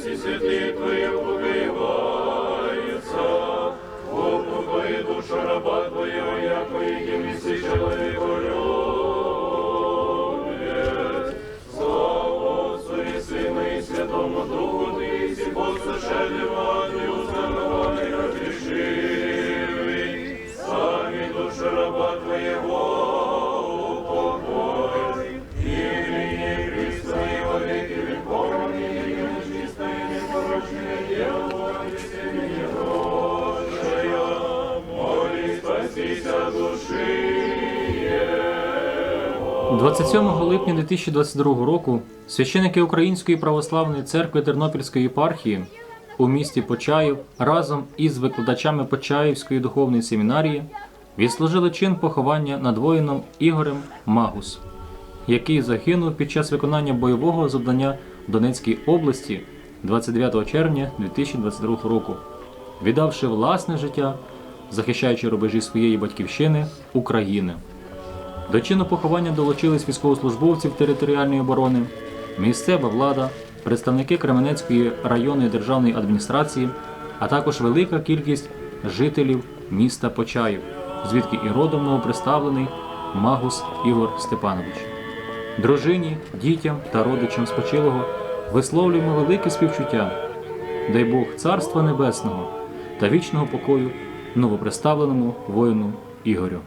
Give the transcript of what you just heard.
Отець і Святий Твої. 27 липня 2022 року священики Української православної церкви Тернопільської єпархії у місті Почаїв разом із викладачами Почаївської духовної семінарії відслужили чин поховання над воїном Ігорем Магус, який загинув під час виконання бойового завдання в Донецькій області 29 червня 2022 року, віддавши власне життя, захищаючи рубежі своєї батьківщини України. До чину поховання долучились військовослужбовців територіальної оборони, місцева влада, представники Кременецької районної державної адміністрації, а також велика кількість жителів міста Почаїв, звідки і родом новоприставлений Магус Ігор Степанович. Дружині, дітям та родичам спочилого висловлюємо велике співчуття. Дай Бог Царства Небесного та вічного покою новоприставленому воїну Ігорю.